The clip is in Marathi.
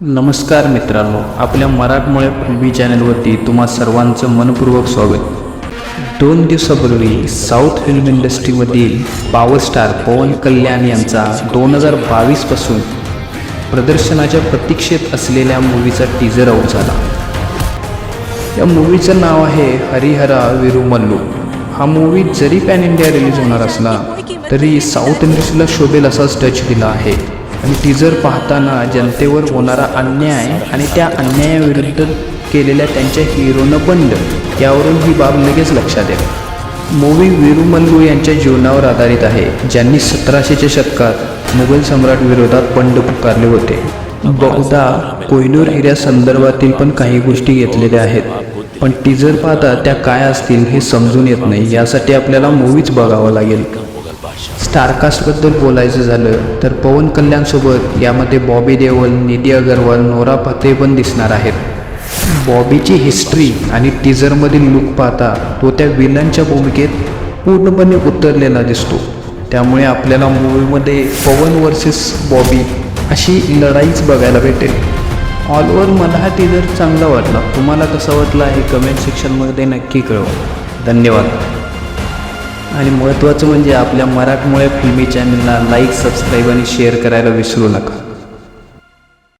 नमस्कार मित्रांनो आपल्या मराठमोळे फिल्मी चॅनलवरती तुम्हा सर्वांचं मनपूर्वक स्वागत. दोन दिवसापूर्वी साऊथ फिल्म इंडस्ट्रीमधील पावर स्टार पवन कल्याण यांचा दोन हजार बावीसपासून प्रदर्शनाच्या प्रतीक्षेत असलेल्या मूवीचा टीझर आऊट झाला. या मूवीचं नाव आहे हरिहरा विरुमल्लू हा मूवी जरी पॅन इंडिया रिलीज होणार असला तरी साऊथ इंडस्ट्रीला शोभेल असाच टच दिला आहे. आणि टीजर पाहताना जनतेवर होणारा अन्याय आणि त्या अन्यायाविरुद्ध केलेल्या त्यांच्या हिरोनं बंड यावरून ही बाब लगेच लक्षात येते. मूवी विरुमल्लू यांच्या जीवनावर आधारित आहे ज्यांनी सतराशेच्या शतकात मुघल सम्राट विरोधात बंड पुकारले होते. बहुधा कोहिनूर हिऱ्या संदर्भातील पण काही गोष्टी घेतलेल्या आहेत पण टीजर पाहता त्या काय असतील हे समजून येत नाही यासाठी आपल्याला मूवीच बघावं लागेल. स्टारकास्टबद्दल बोलायचं झालं तर पवन कल्याणसोबत यामध्ये बॉबी देओल निधी अगरवाल नोरा फतेह पण दिसणार आहेत. बॉबीची हिस्ट्री आणि टीझरमधील लुक पाहता तो त्या विलनच्या भूमिकेत पूर्णपणे उतरलेला दिसतो. त्यामुळे आपल्याला मूवीमध्ये पवन वर्सेस बॉबी अशी लढाईच बघायला भेटेल. ऑल ओव्हर मला हा टीजर चांगला वाटला. तुम्हाला कसा वाटला हे कमेंट सेक्शनमध्ये नक्की कळवा. धन्यवाद. आणि महत्त्वाचं म्हणजे आपल्या मराठमोळ्या फिल्मी चॅनलला लाईक सबस्क्राईब आणि शेअर करायला विसरू नका.